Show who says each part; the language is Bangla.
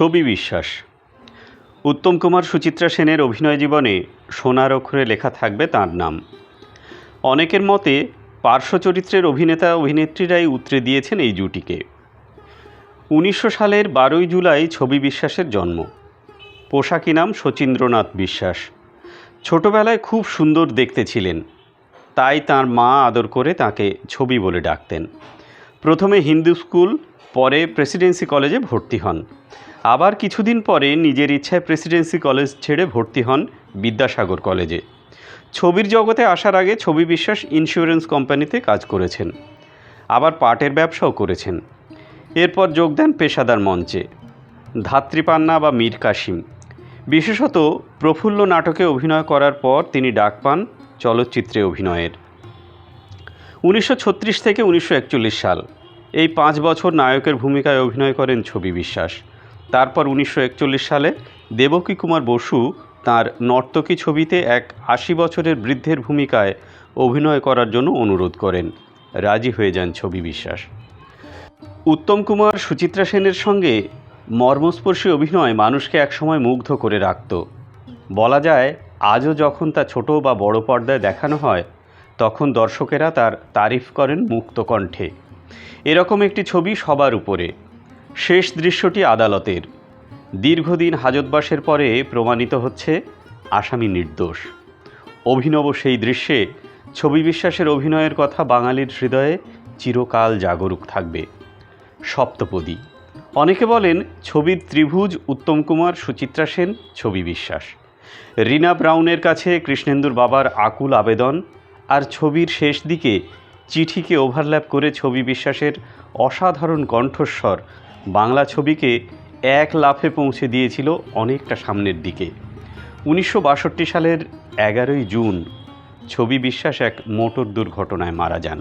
Speaker 1: ছবি বিশ্বাস। উত্তম কুমার সুচিত্রা সেনের অভিনয় জীবনে সোনার অক্ষরে লেখা থাকবে তার নাম। অনেকের মতে পার্শ্ব চরিত্রের অভিনেতা অভিনেত্রীরাই উতরে দিয়েছেন এই জুটিকে। উনিশশো সালের বারোই জুলাই ছবি বিশ্বাসের জন্ম। পোশাকি নাম শচীন্দ্রনাথ বিশ্বাস। ছোটবেলায় খুব সুন্দর দেখতে ছিলেন। তাই তার মা আদর করে তাকে ছবি বলে ডাকতেন। প্রথমে হিন্দু স্কুল, পরে প্রেসিডেন্সি কলেজে ভর্তি হন। আবার কিছুদিন পরে নিজের ইচ্ছায় প্রেসিডেন্সি কলেজ ছেড়ে ভর্তি হন বিদ্যাসাগর কলেজে। ছবির জগতে আসার আগে ছবি বিশ্বাস ইন্স্যুরেন্স কোম্পানিতে কাজ করেছেন। আবার পাটের ব্যবসাও করেছেন। এরপর যোগ দেন পেশাদার মঞ্চে। ধাত্রীপান্না বা মীর কাসিম বিশেষত প্রফুল্ল নাটকে অভিনয় করার পর তিনি ডাক পান চলচ্চিত্রে অভিনয়ের। উনিশশো ছত্রিশ থেকে উনিশশো একচল্লিশ সাল। এই পাঁচ বছর নায়কের ভূমিকায় অভিনয় করেন ছবি বিশ্বাস। তারপর উনিশশো একচল্লিশ সালে দেবকী কুমার বসু তার নর্তকী ছবিতে এক আশি বছরের বৃদ্ধের ভূমিকায় অভিনয় করার জন্য অনুরোধ করেন। রাজি হয়ে যান ছবি বিশ্বাস। উত্তম কুমার সুচিত্রা সেনের সঙ্গে মর্মস্পর্শী অভিনয় মানুষকে একসময় মুগ্ধ করে রাখত। বলা যায়, আজও যখন তা ছোট বা বড় পর্দায় দেখানো হয় তখন দর্শকেরা তার তারিফ করেন মুক্ত কণ্ঠে। এরকম একটি ছবি সবার উপরে। শেষ দৃশ্যটি আদালতের। দীর্ঘদিন হাজতবাসের পরে প্রমাণিত হচ্ছে আসামি নির্দোষ। অভিনব সেই দৃশ্যে ছবি বিশ্বাসের অভিনয়ের কথা বাঙালির হৃদয়ে চিরকাল জাগরুক থাকবে। সপ্তপদী। অনেকে বলেন ছবির ত্রিভুজ উত্তম কুমার সুচিত্রা সেন ছবি বিশ্বাস। রিনা ব্রাউনের কাছে কৃষ্ণেন্দুর বাবার আকুল আবেদন আর ছবির শেষ দিকে চিঠিকে ওভারল্যাপ করে ছবি বিশ্বাসের অসাধারণ কণ্ঠস্বর বাংলা ছবিকে এক লাফে পৌঁছে দিয়েছিল অনেকটা সামনের দিকে। উনিশশো বাষট্টি সালের এগারোই জুন ছবি বিশ্বাস এক মোটর দুর্ঘটনায় মারা যান।